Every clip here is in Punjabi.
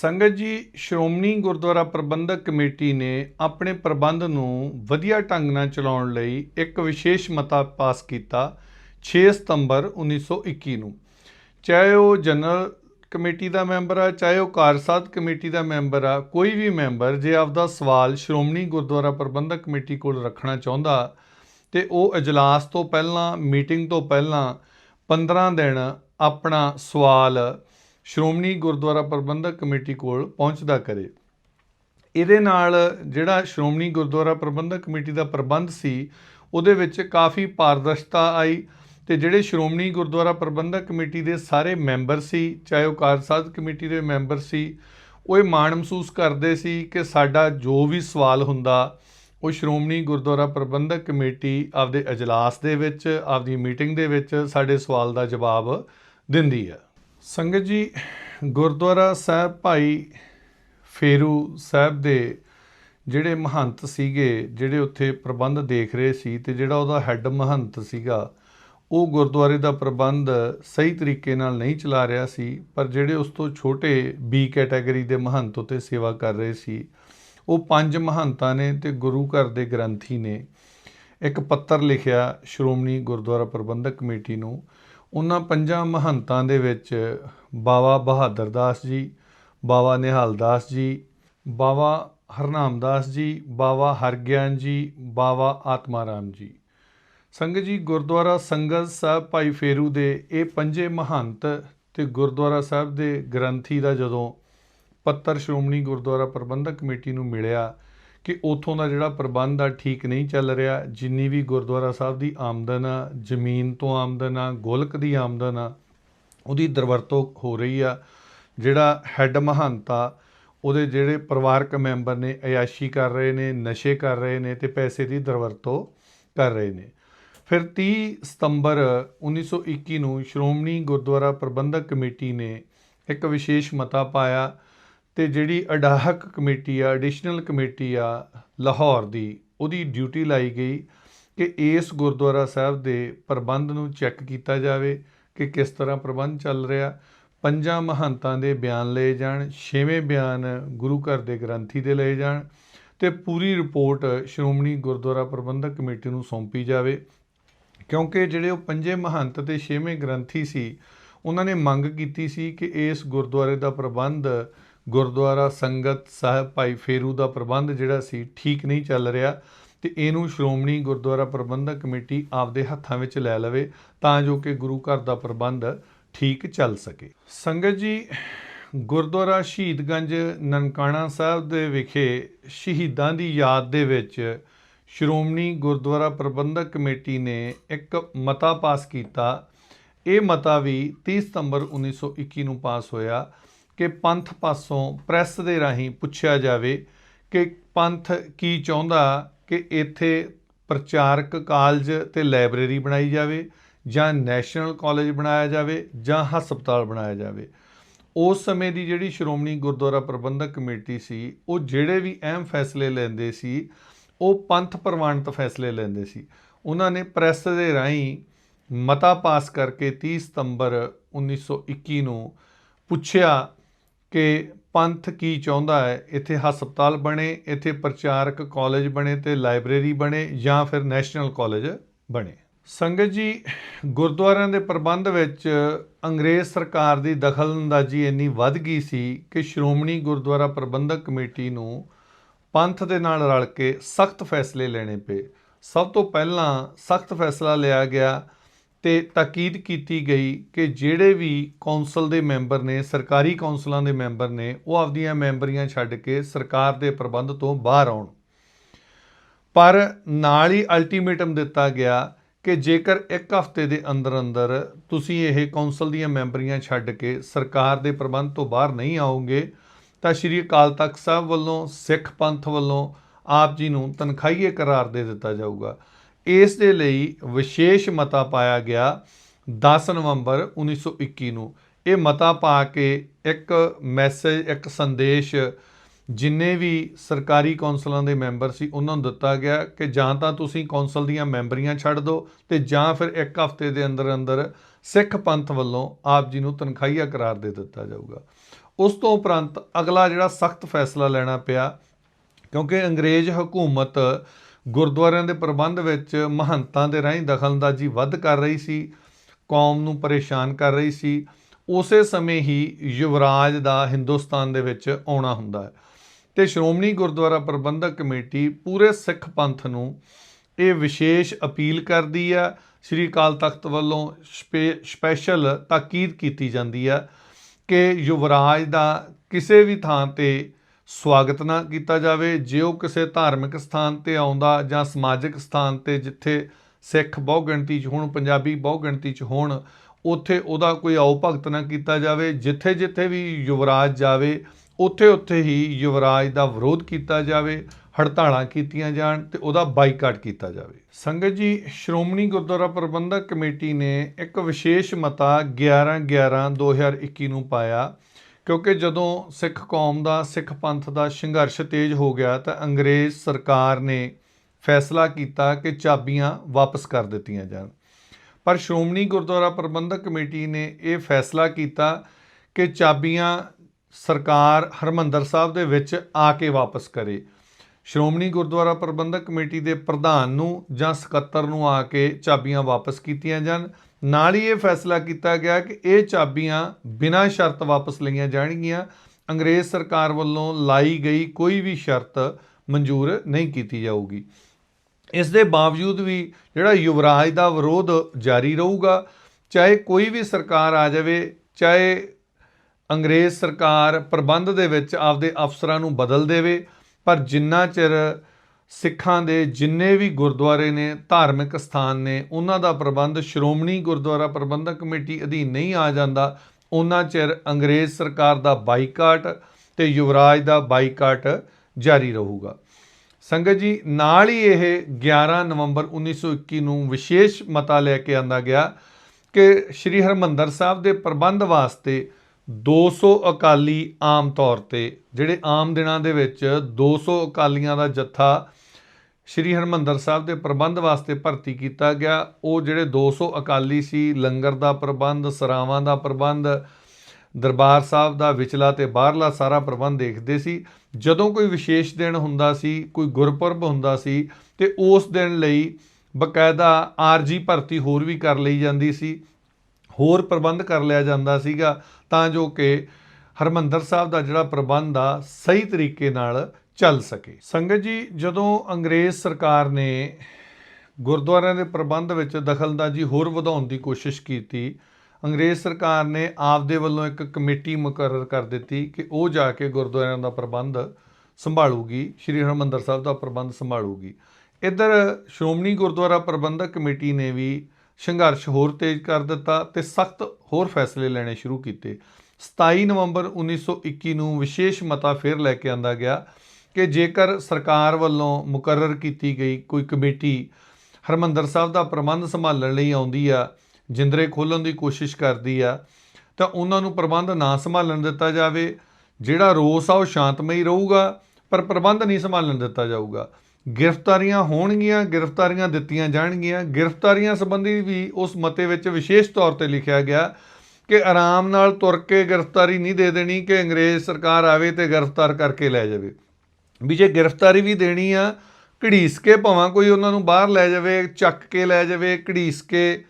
ਸੰਗਤ ਜੀ, ਸ਼੍ਰੋਮਣੀ ਗੁਰਦੁਆਰਾ ਪ੍ਰਬੰਧਕ ਕਮੇਟੀ ਨੇ ਆਪਣੇ ਪ੍ਰਬੰਧ ਨੂੰ ਵਧੀਆ ਢੰਗ ਨਾਲ ਚਲਾਉਣ ਲਈ ਇੱਕ ਵਿਸ਼ੇਸ਼ ਮਤਾ ਪਾਸ ਕੀਤਾ 6 ਸਤੰਬਰ 1921 ਨੂੰ। ਚਾਹੇ ਉਹ ਜਨਰਲ ਕਮੇਟੀ ਦਾ ਮੈਂਬਰ ਆ, ਚਾਹੇ ਉਹ ਕਾਰਜਸਾਧ ਕਮੇਟੀ ਦਾ ਮੈਂਬਰ ਆ, ਕੋਈ ਵੀ ਮੈਂਬਰ ਜੇ ਆਪਦਾ ਸਵਾਲ ਸ਼੍ਰੋਮਣੀ ਗੁਰਦੁਆਰਾ ਪ੍ਰਬੰਧਕ ਕਮੇਟੀ ਕੋਲ ਰੱਖਣਾ ਚਾਹੁੰਦਾ ਤੇ ਉਹ ਇਜਲਾਸ ਤੋਂ ਪਹਿਲਾਂ, ਮੀਟਿੰਗ ਤੋਂ ਪਹਿਲਾਂ 15 ਦਿਨ ਆਪਣਾ ਸਵਾਲ ਸ਼੍ਰੋਮਣੀ ਗੁਰਦੁਆਰਾ ਪ੍ਰਬੰਧਕ ਕਮੇਟੀ ਕੋਲ ਪਹੁੰਚਦਾ ਕਰੇ। ਇਹਦੇ ਨਾਲ ਜਿਹੜਾ ਸ਼੍ਰੋਮਣੀ ਗੁਰਦੁਆਰਾ ਪ੍ਰਬੰਧਕ ਕਮੇਟੀ ਦਾ ਪ੍ਰਬੰਧ ਸੀ, ਉਹਦੇ ਵਿੱਚ ਕਾਫੀ ਪਾਰਦਰਸ਼ਤਾ ਆਈ ਤੇ ਜਿਹੜੇ ਸ਼੍ਰੋਮਣੀ ਗੁਰਦੁਆਰਾ ਪ੍ਰਬੰਧਕ ਕਮੇਟੀ ਦੇ ਸਾਰੇ ਮੈਂਬਰ ਸੀ, ਚਾਹੇ ਉਹ ਕਾਰਜਸਾਧ ਕਮੇਟੀ ਦੇ ਮੈਂਬਰ ਸੀ, ਉਹ ਇਹ ਮਾਣ ਮਹਿਸੂਸ ਕਰਦੇ ਸੀ ਕਿ ਸਾਡਾ ਜੋ ਵੀ ਸਵਾਲ ਹੁੰਦਾ, ਉਹ ਸ਼੍ਰੋਮਣੀ ਗੁਰਦੁਆਰਾ ਪ੍ਰਬੰਧਕ ਕਮੇਟੀ ਆਪਦੇ ਅਜਲਾਸ ਦੇ ਵਿੱਚ, ਆਪਦੀ ਮੀਟਿੰਗ ਦੇ ਵਿੱਚ ਸਾਡੇ ਸਵਾਲ ਦਾ ਜਵਾਬ ਦਿੰਦੀ ਹੈ। ਸੰਗਤ ਜੀ, ਗੁਰਦੁਆਰਾ ਸਾਹਿਬ ਭਾਈ ਫੇਰੂ ਸਾਹਿਬ ਦੇ ਜਿਹੜੇ ਮਹੰਤ ਸੀਗੇ, ਜਿਹੜੇ ਉੱਥੇ ਪ੍ਰਬੰਧ ਦੇਖ ਰਹੇ ਸੀ ਤੇ ਜਿਹੜਾ ਉਹਦਾ ਹੈੱਡ ਮਹੰਤ ਸੀਗਾ, ਉਹ ਗੁਰਦੁਆਰੇ ਦਾ ਪ੍ਰਬੰਧ ਸਹੀ ਤਰੀਕੇ ਨਾਲ ਨਹੀਂ ਚਲਾ ਰਿਹਾ ਸੀ, ਪਰ ਜਿਹੜੇ ਉਸ ਤੋਂ ਛੋਟੇ ਬੀ ਕੈਟਾਗਰੀ ਦੇ ਮਹੰਤ ਉਤੇ ਸੇਵਾ ਕਰ ਰਹੇ ਸੀ, ਉਹ ਪੰਜ ਮਹੰਤਾਂ ਨੇ ਤੇ ਗੁਰੂ ਘਰ ਦੇ ਗ੍ਰੰਥੀ ਨੇ। ਇੱਕ ਪੱਤਰ ਲਿਖਿਆ ਸ਼੍ਰੋਮਣੀ ਗੁਰਦੁਆਰਾ ਪ੍ਰਬੰਧਕ ਕਮੇਟੀ ਨੂੰ ਉਹਨਾਂ ਪੰਜਾਂ ਮਹੰਤਾਂ ਦੇ ਵਿੱਚ ਬਾਵਾ ਬਹਾਦਰ ਦਾਸ ਜੀ, ਬਾਵਾ ਨਿਹਾਲ ਦਾਸ ਜੀ, ਬਾਵਾ ਹਰਨਾਮ ਦਾਸ ਜੀ, ਬਾਵਾ ਹਰਗਿਆਨ ਜੀ, ਬਾਵਾ ਆਤਮਾਰਾਮ ਜੀ। ਸੰਗਤ ਜੀ, ਗੁਰਦੁਆਰਾ ਸੰਗਤ ਸਾਹਿਬ ਭਾਈ ਫੇਰੂ ਦੇ ਇਹ ਪੰਜੇ ਮਹੰਤ ਤੇ ਗੁਰਦੁਆਰਾ ਸਾਹਿਬ ਦੇ ਗ੍ਰੰਥੀ ਦਾ ਜਦੋਂ ਪੱਤਰ ਸ਼੍ਰੋਮਣੀ ਗੁਰਦੁਆਰਾ ਪ੍ਰਬੰਧਕ ਕਮੇਟੀ ਨੂੰ ਮਿਲਿਆ ਕਿ ਉਥੋਂ ਦਾ ਜਿਹੜਾ ਪ੍ਰਬੰਧ ਆ ਠੀਕ ਨਹੀਂ ਚੱਲ ਰਿਹਾ, ਜਿੰਨੀ ਵੀ ਗੁਰਦੁਆਰਾ ਸਾਹਿਬ ਦੀ ਆਮਦਨ ਆ, ਜ਼ਮੀਨ ਤੋਂ ਆਮਦਨ ਆ, ਗੋਲਕ ਦੀ ਆਮਦਨ ਆ, ਉਹਦੀ ਦਰਵਰਤੋਂ ਹੋ ਰਹੀ ਆ, ਜਿਹੜਾ ਹੈੱਡ ਮਹੰਤ ਆ, ਉਹਦੇ ਜਿਹੜੇ ਪਰਿਵਾਰਕ ਮੈਂਬਰ ਨੇ, ਅਯਾਸ਼ੀ ਕਰ ਰਹੇ ਨੇ, ਨਸ਼ੇ ਕਰ ਰਹੇ ਨੇ ਤੇ ਪੈਸੇ ਦੀ ਦਰਵਰਤੋਂ ਕਰ ਰਹੇ ਨੇ। ਫਿਰ 30 ਸਤੰਬਰ 1921 ਨੂੰ ਸ਼੍ਰੋਮਣੀ ਗੁਰਦੁਆਰਾ ਪ੍ਰਬੰਧਕ ਕਮੇਟੀ ਨੇ ਇੱਕ ਵਿਸ਼ੇਸ਼ ਮਤਾ ਪਾਇਆ ਅਤੇ ਜਿਹੜੀ ਅਡਾਹਕ ਕਮੇਟੀ ਆ, ਐਡੀਸ਼ਨਲ ਕਮੇਟੀ ਆ ਲਾਹੌਰ ਦੀ, ਉਹਦੀ ਡਿਊਟੀ ਲਾਈ ਗਈ ਕਿ ਇਸ ਗੁਰਦੁਆਰਾ ਸਾਹਿਬ ਦੇ ਪ੍ਰਬੰਧ ਨੂੰ ਚੈੱਕ ਕੀਤਾ ਜਾਵੇ ਕਿ ਕਿਸ ਤਰ੍ਹਾਂ ਪ੍ਰਬੰਧ ਚੱਲ ਰਿਹਾ। ਪੰਜਾਂ ਮਹੰਤਾਂ ਦੇ ਬਿਆਨ ਲਏ ਜਾਣ, ਛੇਵੇਂ ਬਿਆਨ ਗੁਰੂ ਘਰ ਦੇ ਗ੍ਰੰਥੀ ਦੇ ਲਏ ਜਾਣ ਤੇ ਪੂਰੀ ਰਿਪੋਰਟ ਸ਼੍ਰੋਮਣੀ ਗੁਰਦੁਆਰਾ ਪ੍ਰਬੰਧਕ ਕਮੇਟੀ ਨੂੰ ਸੌਂਪੀ ਜਾਵੇ। ਕਿਉਂਕਿ ਜਿਹੜੇ ਉਹ ਪੰਜੇ ਮਹੰਤ ਤੇ ਛੇਵੇਂ ਗ੍ਰੰਥੀ ਸੀ, ਉਹਨਾਂ ਨੇ ਮੰਗ ਕੀਤੀ ਸੀ ਕਿ ਇਸ ਗੁਰਦੁਆਰੇ ਦਾ ਪ੍ਰਬੰਧ ਗੁਰਦੁਆਰਾ ਸੰਗਤ ਸਾਹਿਬ ਭਾਈ ਫੇਰੂ ਦਾ ਪ੍ਰਬੰਧ ਜਿਹੜਾ ਸੀ ਠੀਕ ਨਹੀਂ ਚੱਲ ਰਿਹਾ ਤੇ ਇਹਨੂੰ ਸ਼੍ਰੋਮਣੀ ਗੁਰਦੁਆਰਾ ਪ੍ਰਬੰਧਕ ਕਮੇਟੀ ਆਪਦੇ ਹੱਥਾਂ ਵਿੱਚ ਲੈ ਲਵੇ ਤਾਂ ਜੋ ਕਿ ਗੁਰੂ ਘਰ ਦਾ ਪ੍ਰਬੰਧ ਠੀਕ ਚੱਲ ਸਕੇ। ਸੰਗਤ ਜੀ, ਗੁਰਦੁਆਰਾ ਸ਼ਹੀਦਗੰਜ ਨਨਕਾਣਾ ਸਾਹਿਬ ਦੇ ਵਿਖੇ ਸ਼ਹੀਦਾਂ ਦੀ ਯਾਦ ਦੇ ਵਿੱਚ ਸ਼੍ਰੋਮਣੀ ਗੁਰਦੁਆਰਾ ਪ੍ਰਬੰਧਕ ਕਮੇਟੀ ਨੇ ਇੱਕ ਮਤਾ ਪਾਸ ਕੀਤਾ। ਇਹ ਮਤਾ ਵੀ 30 ਸਤੰਬਰ 1921 ਨੂੰ ਪਾਸ ਹੋਇਆ ਕਿ ਪੰਥ ਪਾਸੋਂ ਪ੍ਰੈਸ ਦੇ ਰਾਹੀਂ ਪੁੱਛਿਆ ਜਾਵੇ ਕਿ ਪੰਥ ਕੀ ਚਾਹੁੰਦਾ ਕਿ ਇੱਥੇ ਪ੍ਰਚਾਰਕ ਕਾਲਜ ਤੇ ਲਾਇਬ੍ਰੇਰੀ ਬਣਾਈ ਜਾਵੇ ਜਾਂ ਨੈਸ਼ਨਲ ਕਾਲਜ ਬਣਾਇਆ ਜਾਵੇ ਜਾਂ ਹਸਪਤਾਲ ਬਣਾਇਆ ਜਾਵੇ। ਉਸ ਸਮੇਂ ਦੀ ਜਿਹੜੀ ਸ਼੍ਰੋਮਣੀ ਗੁਰਦੁਆਰਾ ਪ੍ਰਬੰਧਕ ਕਮੇਟੀ ਸੀ, ਉਹ ਜਿਹੜੇ ਵੀ ਅਹਿਮ ਫੈਸਲੇ ਲੈਂਦੇ ਸੀ, ਉਹ ਪੰਥ ਪ੍ਰਵਾਨਿਤ ਫੈਸਲੇ ਲੈਂਦੇ ਸੀ। ਉਹਨਾਂ ਨੇ ਪ੍ਰੈਸ ਦੇ ਰਾਹੀਂ ਮਤਾ ਪਾਸ ਕਰਕੇ 30 ਸਤੰਬਰ 1921 ਨੂੰ ਪੁੱਛਿਆ ਕਿ ਪੰਥ ਕੀ ਚਾਹੁੰਦਾ ਹੈ? ਇੱਥੇ ਹਸਪਤਾਲ ਬਣੇ, ਇੱਥੇ ਪ੍ਰਚਾਰਕ ਕਾਲਜ ਬਣੇ ਤੇ ਲਾਇਬ੍ਰੇਰੀ ਬਣੇ ਜਾਂ ਫਿਰ ਨੈਸ਼ਨਲ ਕਾਲਜ ਬਣੇ? ਸੰਗਤ ਜੀ, ਗੁਰਦੁਆਰਿਆਂ ਦੇ ਪ੍ਰਬੰਧ ਵਿੱਚ ਅੰਗਰੇਜ਼ ਸਰਕਾਰ ਦੀ ਦਖਲਅੰਦਾਜ਼ੀ ਇੰਨੀ ਵੱਧ ਗਈ ਸੀ ਕਿ ਸ਼੍ਰੋਮਣੀ ਗੁਰਦੁਆਰਾ ਪ੍ਰਬੰਧਕ ਕਮੇਟੀ ਨੂੰ ਪੰਥ ਦੇ ਨਾਲ ਰਲ ਕੇ ਸਖਤ ਫੈਸਲੇ ਲੈਣੇ ਪਏ। ਸਭ ਤੋਂ ਪਹਿਲਾਂ ਸਖਤ ਫੈਸਲਾ ਲਿਆ ਗਿਆ ਤੇ ਤਾਕੀਦ ਕੀਤੀ ਗਈ ਕਿ ਜਿਹੜੇ ਵੀ ਕੌਂਸਲ ਦੇ ਮੈਂਬਰ ਨੇ, ਸਰਕਾਰੀ ਕੌਂਸਲਾਂ ਦੇ ਮੈਂਬਰ ਨੇ, ਉਹ ਆਪਦੀਆਂ ਮੈਂਬਰੀਆਂ ਛੱਡ ਕੇ ਸਰਕਾਰ ਦੇ ਪ੍ਰਬੰਧ ਤੋਂ ਬਾਹਰ ਆਉਣ। ਪਰ ਨਾਲ ਹੀ ਅਲਟੀਮੇਟਮ ਦਿੱਤਾ ਗਿਆ ਕਿ ਜੇਕਰ ਇੱਕ ਹਫ਼ਤੇ ਦੇ ਅੰਦਰ ਅੰਦਰ ਤੁਸੀਂ ਇਹ ਕੌਂਸਲ ਦੀਆਂ ਮੈਂਬਰੀਆਂ ਛੱਡ ਕੇ ਸਰਕਾਰ ਦੇ ਪ੍ਰਬੰਧ ਤੋਂ ਬਾਹਰ ਨਹੀਂ ਆਓਗੇ, ਤਾਂ ਸ਼੍ਰੀ ਅਕਾਲ ਤਖਤ ਸਾਹਿਬ ਵੱਲੋਂ, ਸਿੱਖ ਪੰਥ ਵੱਲੋਂ ਆਪ ਜੀ ਨੂੰ ਤਨਖਾਹੀਏ ਕਰਾਰ ਦੇ ਦਿੱਤਾ ਜਾਊਗਾ। ਇਸ ਦੇ ਲਈ ਵਿਸ਼ੇਸ਼ ਮਤਾ ਪਾਇਆ ਗਿਆ 10 ਨਵੰਬਰ 1921 ਨੂੰ। ਇਹ ਮਤਾ ਪਾ ਕੇ ਇੱਕ ਮੈਸੇਜ ਇੱਕ ਸੰਦੇਸ਼ ਜਿੰਨੇ ਵੀ ਸਰਕਾਰੀ ਕੌਂਸਲਾਂ ਦੇ ਮੈਂਬਰ ਸੀ ਉਹਨਾਂ ਨੂੰ ਦਿੱਤਾ ਗਿਆ ਕਿ ਜਾਂ ਤਾਂ ਤੁਸੀਂ ਕੌਂਸਲ ਦੀਆਂ ਮੈਂਬਰੀਆਂ ਛੱਡ ਦਿਓ ਤੇ ਜਾਂ ਫਿਰ ਇੱਕ ਹਫ਼ਤੇ ਦੇ ਅੰਦਰ ਅੰਦਰ ਸਿੱਖ ਪੰਥ ਵੱਲੋਂ ਆਪ ਜੀ ਨੂੰ ਤਨਖਾਹੀਆ ਕਰਾਰ ਦੇ ਦਿੱਤਾ ਜਾਊਗਾ। ਉਸ ਤੋਂ ਉਪਰੰਤ ਅਗਲਾ ਜਿਹੜਾ ਸਖਤ ਫੈਸਲਾ ਲੈਣਾ ਪਿਆ ਕਿਉਂਕਿ ਅੰਗਰੇਜ਼ ਹਕੂਮਤ ਗੁਰਦੁਆਰਿਆਂ ਦੇ ਪ੍ਰਬੰਧ ਵਿੱਚ ਮਹੰਤਾਂ ਦੇ ਰਾਹੀਂ ਦਖਲਅੰਦਾਜ਼ੀ ਵੱਧ ਕਰ ਰਹੀ ਸੀ, ਕੌਮ ਨੂੰ ਪਰੇਸ਼ਾਨ ਕਰ ਰਹੀ ਸੀ। ਉਸੇ ਸਮੇਂ ਹੀ ਯੁਵਰਾਜ ਦਾ ਹਿੰਦੁਸਤਾਨ ਦੇ ਵਿੱਚ ਆਉਣਾ ਹੁੰਦਾ ਹੈ ਤੇ ਸ਼੍ਰੋਮਣੀ ਗੁਰਦੁਆਰਾ ਪ੍ਰਬੰਧਕ ਕਮੇਟੀ ਪੂਰੇ ਸਿੱਖ ਪੰਥ ਨੂੰ ਇਹ ਵਿਸ਼ੇਸ਼ ਅਪੀਲ ਕਰਦੀ ਆ। ਸ੍ਰੀ ਅਕਾਲ ਤਖਤ ਵੱਲੋਂ ਸਪੇ- ਸਪੈਸ਼ਲ ਤਾਕੀਦ ਕੀਤੀ ਜਾਂਦੀ ਆ ਕਿ ਯੁਵਰਾਜ ਦਾ ਕਿਸੇ ਵੀ ਥਾਂ ਤੇ ਸਵਾਗਤ ਨਾ ਕੀਤਾ ਜਾਵੇ, ਜੇ ਉਹ ਕਿਸੇ ਧਾਰਮਿਕ ਸਥਾਨ ਤੇ ਆਉਂਦਾ ਜਾਂ ਸਮਾਜਿਕ ਸਥਾਨ ਤੇ ਜਿੱਥੇ ਸਿੱਖ ਬਹੁ ਗਿਣਤੀ 'ਚ ਹੋਣ, ਪੰਜਾਬੀ ਬਹੁ ਗਿਣਤੀ 'ਚ ਹੋਣ, ਉੱਥੇ ਉਹਦਾ ਕੋਈ ਆਓ ਭਗਤ ਨਾ ਕੀਤਾ ਜਾਵੇ, ਜਿੱਥੇ ਜਿੱਥੇ ਵੀ ਯੁਵਰਾਜ ਜਾਵੇ, ਉੱਥੇ ਉੱਥੇ ਹੀ ਯੁਵਰਾਜ ਦਾ ਵਿਰੋਧ ਕੀਤਾ ਜਾਵੇ, ਹੜਤਾਲਾਂ ਕੀਤੀਆਂ ਜਾਣ ਤੇ ਉਹਦਾ ਬਾਈਕਾਟ ਕੀਤਾ ਜਾਵੇ। ਸੰਗਤ ਜੀ, ਸ਼੍ਰੋਮਣੀ ਗੁਰਦੁਆਰਾ ਪ੍ਰਬੰਧਕ ਕਮੇਟੀ ਨੇ ਇੱਕ ਵਿਸ਼ੇਸ਼ ਮਤਾ 11 11 2021 ਨੂੰ ਪਾਇਆ। ਕਿਉਂਕਿ ਜਦੋਂ ਸਿੱਖ ਕੌਮ ਦਾ, ਸਿੱਖ ਪੰਥ ਦਾ ਸੰਘਰਸ਼ ਤੇਜ਼ ਹੋ ਗਿਆ ਤਾਂ ਅੰਗਰੇਜ਼ ਸਰਕਾਰ ਨੇ ਫੈਸਲਾ ਕੀਤਾ ਕਿ ਚਾਬੀਆਂ ਵਾਪਸ ਕਰ ਦਿੱਤੀਆਂ ਜਾਣ। ਪਰ ਸ਼੍ਰੋਮਣੀ ਗੁਰਦੁਆਰਾ ਪ੍ਰਬੰਧਕ ਕਮੇਟੀ ਨੇ ਇਹ ਫੈਸਲਾ ਕੀਤਾ ਕਿ ਚਾਬੀਆਂ ਸਰਕਾਰ ਹਰਮੰਦਰ ਸਾਹਿਬ ਦੇ ਵਿੱਚ ਆ ਕੇ ਵਾਪਸ ਕਰੇ। ਸ਼੍ਰੋਮਣੀ ਗੁਰਦੁਆਰਾ ਪ੍ਰਬੰਧਕ ਕਮੇਟੀ ਦੇ ਪ੍ਰਧਾਨ ਨੂੰ ਜਾਂ ਸਕੱਤਰ ਨੂੰ ਆ ਕੇ ਚਾਬੀਆਂ ਵਾਪਸ ਕੀਤੀਆਂ ਜਾਣ। ਨਾਲ ਹੀ ਇਹ ਫੈਸਲਾ ਕੀਤਾ ਗਿਆ ਕਿ ਇਹ ਚਾਬੀਆਂ ਬਿਨਾਂ ਸ਼ਰਤ ਵਾਪਸ ਲਈਆਂ ਜਾਣਗੀਆਂ। ਅੰਗਰੇਜ਼ ਸਰਕਾਰ ਵੱਲੋਂ ਲਾਈ ਗਈ ਕੋਈ ਵੀ ਸ਼ਰਤ ਮਨਜ਼ੂਰ ਨਹੀਂ ਕੀਤੀ ਜਾਊਗੀ। ਇਸ ਦੇ ਬਾਵਜੂਦ ਵੀ ਜਿਹੜਾ ਯੁਵਰਾਜ ਦਾ ਵਿਰੋਧ ਜਾਰੀ ਰਹੂਗਾ, ਚਾਹੇ ਕੋਈ ਵੀ ਸਰਕਾਰ ਆ ਜਾਵੇ, ਚਾਹੇ ਅੰਗਰੇਜ਼ ਸਰਕਾਰ ਪ੍ਰਬੰਧ ਦੇ ਵਿੱਚ ਆਪਦੇ ਅਫਸਰਾਂ ਨੂੰ ਬਦਲ ਦੇਵੇ ਪਰ ਜਿੰਨਾ ਚਿਰ ਸਿੱਖਾਂ ਦੇ ਜਿੰਨੇ ਵੀ ਗੁਰਦੁਆਰੇ ਨੇ, ਧਾਰਮਿਕ ਸਥਾਨ ਨੇ, ਉਹਨਾਂ ਦਾ ਪ੍ਰਬੰਧ ਸ਼੍ਰੋਮਣੀ ਗੁਰਦੁਆਰਾ ਪ੍ਰਬੰਧਕ ਕਮੇਟੀ ਅਧੀਨ ਨਹੀਂ ਆ ਜਾਂਦਾ, ਉਹਨਾਂ ਚਿਰ ਅੰਗਰੇਜ਼ ਸਰਕਾਰ ਦਾ ਬਾਈਕਾਟ ਤੇ ਯੁਵਰਾਜ ਦਾ ਬਾਈਕਾਟ ਜਾਰੀ ਰਹੂਗਾ। ਸੰਗਤ ਜੀ, ਨਾਲ ਹੀ ਇਹ 11 ਨਵੰਬਰ 1921 ਨੂੰ ਵਿਸ਼ੇਸ਼ ਮਤਾ ਲੈ ਕੇ ਆਂਦਾ ਗਿਆ ਕਿ ਸ੍ਰੀ ਹਰਮੰਦਰ ਸਾਹਿਬ ਦੇ ਪ੍ਰਬੰਧ ਵਾਸਤੇ ਦੋ ਸੌ ਅਕਾਲੀ ਆਮ ਤੌਰ ਤੇ, ਜਿਹੜੇ ਆਮ ਦਿਨਾਂ ਦੇ ਵਿੱਚ 200 ਅਕਾਲੀਆਂ ਦਾ ਜੱਥਾ ਸ੍ਰੀ ਹਰਮੰਦਰ ਸਾਹਿਬ ਦੇ ਪ੍ਰਬੰਧ ਵਾਸਤੇ ਭਰਤੀ ਕੀਤਾ ਗਿਆ, ਉਹ ਜਿਹੜੇ 200 ਅਕਾਲੀ ਸੀ, ਲੰਗਰ ਦਾ ਪ੍ਰਬੰਧ, ਸਰਾਵਾਂ ਦਾ ਪ੍ਰਬੰਧ, ਦਰਬਾਰ ਸਾਹਿਬ ਦਾ ਵਿਚਲਾ ਤੇ ਬਾਹਰਲਾ ਸਾਰਾ ਪ੍ਰਬੰਧ ਦੇਖਦੇ ਸੀ। ਜਦੋਂ ਕੋਈ ਵਿਸ਼ੇਸ਼ ਦਿਨ ਹੁੰਦਾ ਸੀ, ਕੋਈ ਗੁਰਪੁਰਬ ਹੁੰਦਾ ਸੀ, ਤੇ ਉਸ ਦਿਨ ਲਈ ਬਕਾਇਦਾ ਆਰਜੀ ਭਰਤੀ ਹੋਰ ਵੀ ਕਰ ਲਈ ਜਾਂਦੀ ਸੀ। ਹੋਰ ਪ੍ਰਬੰਧ ਕਰ ਲਿਆ ਜਾਂਦਾ ਸੀਗਾ, ਤਾਂ ਜੋ ਕਿ ਹਰਮੰਦਰ ਸਾਹਿਬ ਦਾ ਜਿਹੜਾ ਪ੍ਰਬੰਧ ਆ, ਸਹੀ ਤਰੀਕੇ ਨਾਲ ਚੱਲ ਸਕੇ। ਸੰਗਤ ਜੀ, ਜਦੋਂ ਅੰਗਰੇਜ਼ ਸਰਕਾਰ ਨੇ ਗੁਰਦੁਆਰਿਆਂ ਦੇ ਪ੍ਰਬੰਧ ਵਿੱਚ ਦਖਲਅੰਦਾਜ਼ੀ ਹੋਰ ਵਧਾਉਣ ਦੀ ਕੋਸ਼ਿਸ਼ ਕੀਤੀ, ਅੰਗਰੇਜ਼ ਸਰਕਾਰ ਨੇ ਆਪਦੇ ਵੱਲੋਂ ਇੱਕ ਕਮੇਟੀ ਮੁਕਰਰ ਕਰ ਦਿੱਤੀ ਕਿ ਉਹ ਜਾ ਕੇ ਗੁਰਦੁਆਰਿਆਂ ਦਾ ਪ੍ਰਬੰਧ ਸੰਭਾਲੂਗੀ, ਸ੍ਰੀ ਹਰਮੰਦਰ ਸਾਹਿਬ ਦਾ ਪ੍ਰਬੰਧ ਸੰਭਾਲੂਗੀ। ਇੱਧਰ ਸ਼੍ਰੋਮਣੀ ਗੁਰਦੁਆਰਾ ਪ੍ਰਬੰਧਕ ਕਮੇਟੀ ਨੇ ਵੀ ਸੰਘਰਸ਼ ਹੋਰ ਤੇਜ਼ ਕਰ ਦਿੱਤਾ ਤੇ ਸਖਤ ਹੋਰ ਫੈਸਲੇ ਲੈਣੇ ਸ਼ੁਰੂ ਕੀਤੇ। 27 ਨਵੰਬਰ 1921 ਨੂੰ ਵਿਸ਼ੇਸ਼ ਮਤਾ ਫਿਰ ਲੈ ਕੇ ਆਂਦਾ ਗਿਆ ਕਿ ਜੇਕਰ ਸਰਕਾਰ ਵੱਲੋਂ ਮੁਕਰਰ ਕੀਤੀ ਗਈ ਕੋਈ ਕਮੇਟੀ ਹਰਮੰਦਰ ਸਾਹਿਬ ਦਾ ਪ੍ਰਬੰਧ ਸੰਭਾਲਣ ਲਈ ਆਉਂਦੀ ਆ, ਜਿੰਦਰੇ ਖੋਲਣ ਦੀ ਕੋਸ਼ਿਸ਼ ਕਰਦੀ ਆ, ਤਾਂ ਉਹਨਾਂ ਨੂੰ ਪ੍ਰਬੰਧ ਨਾ ਸੰਭਾਲਣ ਦਿੱਤਾ ਜਾਵੇ। ਜਿਹੜਾ ਰੋਸ ਆ ਉਹ ਸ਼ਾਂਤਮਈ ਰਹੂਗਾ, ਪਰ ਪ੍ਰਬੰਧ ਨਹੀਂ ਸੰਭਾਲਣ ਦਿੱਤਾ ਜਾਊਗਾ। ਗ੍ਰਿਫਤਾਰੀਆਂ ਹੋਣਗੀਆਂ, ਗ੍ਰਿਫਤਾਰੀਆਂ ਦਿੱਤੀਆਂ ਜਾਣਗੀਆਂ। ਗ੍ਰਿਫਤਾਰੀਆਂ ਸੰਬੰਧੀ ਵੀ ਉਸ ਮਤੇ ਵਿੱਚ ਵਿਸ਼ੇਸ਼ ਤੌਰ ਤੇ ਲਿਖਿਆ ਗਿਆ ਕਿ ਆਰਾਮ ਨਾਲ ਤੁਰ ਕੇ ਗ੍ਰਿਫਤਾਰੀ ਨਹੀਂ ਦੇ ਦੇਣੀ ਕਿ ਅੰਗਰੇਜ਼ ਸਰਕਾਰ ਆਵੇ ਤੇ ਗ੍ਰਿਫਤਾਰ ਕਰਕੇ ਲੈ ਜਾਵੇ। ਵੀ ਜੇ ਗ੍ਰਿਫਤਾਰੀ ਵੀ ਦੇਣੀ ਆ, ਘੜੀਸ ਕੇ ਭਾਵਾਂ ਕੋਈ ਉਹਨਾਂ ਨੂੰ ਬਾਹਰ ਲੈ ਜਾਵੇ, ਚੱਕ ਕੇ ਲੈ ਜਾਵੇ, ਘੜੀਸ ਕੇ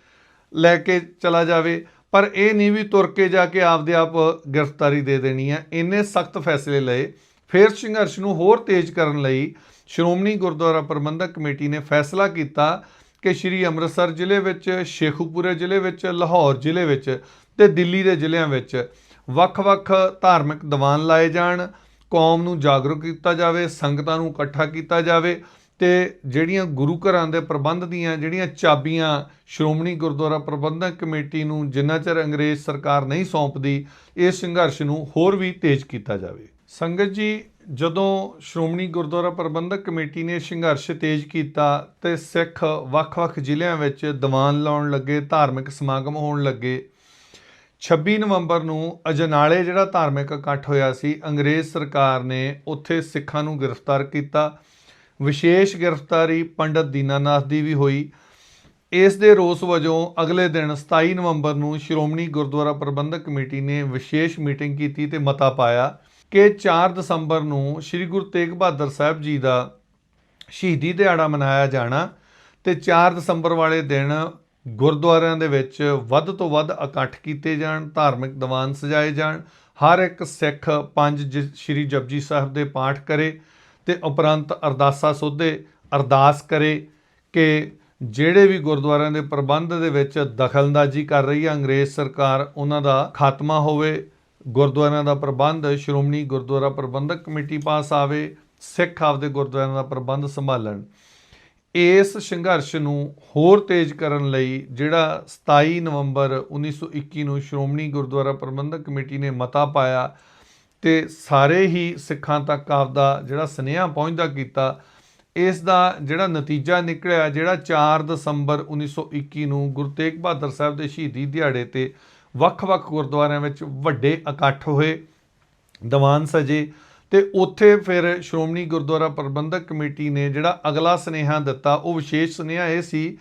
ਲੈ ਕੇ ਚਲਾ ਜਾਵੇ, ਪਰ ਇਹ ਨਹੀਂ ਵੀ ਤੁਰ ਕੇ ਜਾ ਕੇ ਆਪਦੇ ਆਪ ਗ੍ਰਿਫਤਾਰੀ ਦੇ ਦੇਣੀ ਆ। ਇੰਨੇ ਸਖਤ ਫੈਸਲੇ ਲਏ। ਫਿਰ ਸੰਘਰਸ਼ ਨੂੰ ਹੋਰ ਤੇਜ਼ ਕਰਨ ਲਈ ਸ਼੍ਰੋਮਣੀ ਗੁਰਦੁਆਰਾ ਪ੍ਰਬੰਧਕ ਕਮੇਟੀ ਨੇ ਫੈਸਲਾ ਕੀਤਾ ਕਿ ਸ਼੍ਰੀ ਅੰਮ੍ਰਿਤਸਰ ਜ਼ਿਲ੍ਹੇ ਵਿੱਚ, ਸ਼ੇਖੂਪੁਰੇ ਜ਼ਿਲ੍ਹੇ ਵਿੱਚ, ਲਾਹੌਰ ਜ਼ਿਲ੍ਹੇ ਵਿੱਚ ਤੇ ਦਿੱਲੀ ਦੇ ਜ਼ਿਲ੍ਹਿਆਂ ਵਿੱਚ ਵੱਖ-ਵੱਖ ਧਾਰਮਿਕ ਦੀਵਾਨ ਲਾਏ ਜਾਣ, ਕੌਮ ਨੂੰ ਜਾਗਰੂਕ ਕੀਤਾ ਜਾਵੇ, ਸੰਗਤਾਂ ਨੂੰ ਇਕੱਠਾ ਕੀਤਾ ਜਾਵੇ ਤੇ ਜਿਹੜੀਆਂ ਗੁਰੂ ਘਰਾਂ ਦੇ ਪ੍ਰਬੰਧ ਦੀਆਂ ਜਿਹੜੀਆਂ ਚਾਬੀਆਂ ਸ਼੍ਰੋਮਣੀ ਗੁਰਦੁਆਰਾ ਪ੍ਰਬੰਧਕ ਕਮੇਟੀ ਨੂੰ ਜਿੰਨਾ ਚਿਰ ਅੰਗਰੇਜ਼ ਸਰਕਾਰ ਨਹੀਂ ਸੌਂਪਦੀ ਇਸ ਸੰਘਰਸ਼ ਨੂੰ ਹੋਰ ਵੀ ਤੇਜ਼ ਕੀਤਾ ਜਾਵੇ। ਸੰਗਤ ਜੀ ਜਦੋਂ ਸ਼੍ਰੋਮਣੀ ਗੁਰਦੁਆਰਾ ਪ੍ਰਬੰਧਕ ਕਮੇਟੀ ਨੇ ਸੰਘਰਸ਼ ਤੇਜ਼ ਕੀਤਾ ਤੇ ਸਿੱਖ ਵੱਖ-ਵੱਖ ਜ਼ਿਲ੍ਹਿਆਂ ਵਿੱਚ ਦੀਵਾਨ ਲਾਉਣ ਲੱਗੇ, ਧਾਰਮਿਕ ਸਮਾਗਮ ਹੋਣ ਲੱਗੇ 26 ਨਵੰਬਰ ਨੂੰ ਅਜਨਾਲੇ ਜਿਹੜਾ ਧਾਰਮਿਕ ਇਕੱਠ ਹੋਇਆ ਸੀ, ਅੰਗਰੇਜ਼ ਸਰਕਾਰ ਨੇ ਉੱਥੇ ਸਿੱਖਾਂ ਨੂੰ ਗ੍ਰਿਫਤਾਰ ਕੀਤਾ। ਵਿਸ਼ੇਸ਼ ਗ੍ਰਿਫਤਾਰੀ ਪੰਡਤ ਦੀਨਾਨਾਥ ਦੀ ਵੀ ਹੋਈ। ਇਸ ਦੇ ਰੋਸ ਵਜੋਂ ਅਗਲੇ ਦਿਨ 27 ਨਵੰਬਰ ਨੂੰ ਸ਼੍ਰੋਮਣੀ ਗੁਰਦੁਆਰਾ ਪ੍ਰਬੰਧਕ ਕਮੇਟੀ ਨੇ ਵਿਸ਼ੇਸ਼ ਮੀਟਿੰਗ ਕੀਤੀ ਤੇ ਮਤਾ ਪਾਇਆ। ਕਿ 4 ਦਸੰਬਰ ਨੂੰ ਸ੍ਰੀ ਗੁਰੂ ਤੇਗ ਬਹਾਦਰ ਸਾਹਿਬ ਜੀ ਦਾ ਸ਼ਹੀਦੀ ਦਿਹਾੜਾ ਮਨਾਇਆ ਜਾਣਾ ਤੇ 4 ਦਸੰਬਰ ਵਾਲੇ ਦਿਨ ਗੁਰਦੁਆਰਿਆਂ ਦੇ ਵਿੱਚ ਵੱਧ ਤੋਂ ਵੱਧ ਇਕੱਠ ਕੀਤੇ ਜਾਣ, ਧਾਰਮਿਕ ਦੀਵਾਨ ਸਜਾਏ ਜਾਣ, ਹਰ ਇੱਕ ਸਿੱਖ ਪੰਜ ਜ- ਸ੍ਰੀ ਜਪਜੀ ਸਾਹਿਬ ਦੇ ਪਾਠ ਕਰੇ ਤੇ ਉਪਰੰਤ ਅਰਦਾਸਾ ਸੋਧੇ, ਅਰਦਾਸ ਕਰੇ ਕਿ ਜਿਹੜੇ ਵੀ ਗੁਰਦੁਆਰਿਆਂ ਦੇ ਪ੍ਰਬੰਧ ਦੇ ਵਿੱਚ ਦਖਲਅੰਦਾਜ਼ੀ ਕਰ ਰਹੀ ਹੈ, ਅੰਗਰੇਜ਼ ਸਰਕਾਰ ਉਹਨਾਂ ਦਾ ਖਾਤਮਾ ਹੋਵੇ ਗੁਰਦੁਆਰਿਆਂ ਦਾ ਪ੍ਰਬੰਧ, ਸ਼੍ਰੋਮਣੀ ਗੁਰਦੁਆਰਾ ਪ੍ਰਬੰਧਕ ਕਮੇਟੀ ਪਾਸ ਆਵੇ, ਸਿੱਖ ਆਪਦੇ ਗੁਰਦੁਆਰਿਆਂ ਦਾ ਪ੍ਰਬੰਧ ਸੰਭਾਲਣ। ਇਸ ਸੰਘਰਸ਼ ਨੂੰ ਹੋਰ ਤੇਜ਼ ਕਰਨ ਲਈ ਜਿਹੜਾ 27 ਨਵੰਬਰ 1921 ਨੂੰ ਸ਼੍ਰੋਮਣੀ ਗੁਰਦੁਆਰਾ ਪ੍ਰਬੰਧਕ ਕਮੇਟੀ ਨੇ ਮਤਾ ਪਾਇਆ ਤੇ ਸਾਰੇ ਹੀ ਸਿੱਖਾਂ ਤੱਕ ਆਪਦਾ ਜਿਹੜਾ ਸੁਨੇਹਾ ਪਹੁੰਚਦਾ ਕੀਤਾ, ਇਸ ਦਾ ਜਿਹੜਾ ਨਤੀਜਾ ਨਿਕਲਿਆ, ਜਿਹੜਾ 4 ਦਸੰਬਰ 1921 ਨੂੰ ਗੁਰੂ ਤੇਗ ਬਹਾਦਰ ਸਾਹਿਬ ਦੇ ਸ਼ਹੀਦੀ ਦਿਹਾੜੇ ਤੇ ਵੱਖ-ਵੱਖ ਗੁਰਦੁਆਰਿਆਂ ਵਿੱਚ ਵੱਡੇ ਇਕੱਠ ਹੋਏ, ਦੀਵਾਨ ਸਜੇ ਤੇ ਉੱਥੇ ਫਿਰ ਸ਼੍ਰੋਮਣੀ ਗੁਰਦੁਆਰਾ ਪ੍ਰਬੰਧਕ ਕਮੇਟੀ ਨੇ ਜਿਹੜਾ ਅਗਲਾ ਸੁਨੇਹਾ ਦਿੱਤਾ, ਉਹ ਵਿਸ਼ੇਸ਼ ਸੁਨੇਹਾ ਇਹ ਸੀ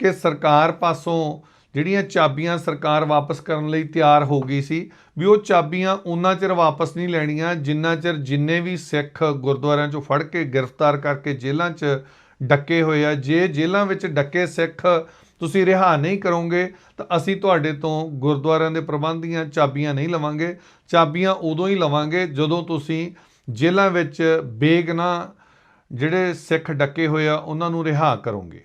ਕਿ ਸਰਕਾਰ ਪਾਸੋਂ ਜਿਹੜੀਆਂ ਚਾਬੀਆਂ ਸਰਕਾਰ ਵਾਪਸ ਕਰਨ ਲਈ ਤਿਆਰ ਹੋ ਗਈ ਸੀ, ਵੀ ਉਹ ਚਾਬੀਆਂ ਉਹਨਾਂ ਚਿਰ ਵਾਪਸ ਨਹੀਂ ਲੈਣੀਆਂ, ਜਿੰਨਾ ਚਿਰ ਜਿੰਨੇ ਵੀ ਸਿੱਖ ਗੁਰਦੁਆਰਿਆਂ ਚੋਂ ਫੜ ਕੇ ਗ੍ਰਿਫਤਾਰ ਕਰਕੇ ਜੇਲ੍ਹਾਂ 'ਚ ਡੱਕੇ ਹੋਏ ਆ, ਜੇ ਜੇਲ੍ਹਾਂ ਵਿੱਚ ਡੱਕੇ ਸਿੱਖ ਤੁਸੀਂ ਰਿਹਾ ਨਹੀਂ ਕਰੋਗੇ, ਤਾਂ ਅਸੀਂ ਤੁਹਾਡੇ ਤੋਂ ਗੁਰਦੁਆਰਿਆਂ ਦੇ ਪ੍ਰਬੰਧ ਦੀਆਂ ਚਾਬੀਆਂ ਨਹੀਂ ਲਵਾਂਗੇ। ਚਾਬੀਆਂ ਉਦੋਂ ਹੀ ਲਵਾਂਗੇ ਜਦੋਂ ਤੁਸੀਂ ਜੇਲ੍ਹਾਂ ਵਿੱਚ ਬੇਗਨਾ ਜਿਹੜੇ ਸਿੱਖ ਡੱਕੇ ਹੋਏ ਆ, ਉਹਨਾਂ ਨੂੰ ਰਿਹਾ ਕਰੋਗੇ।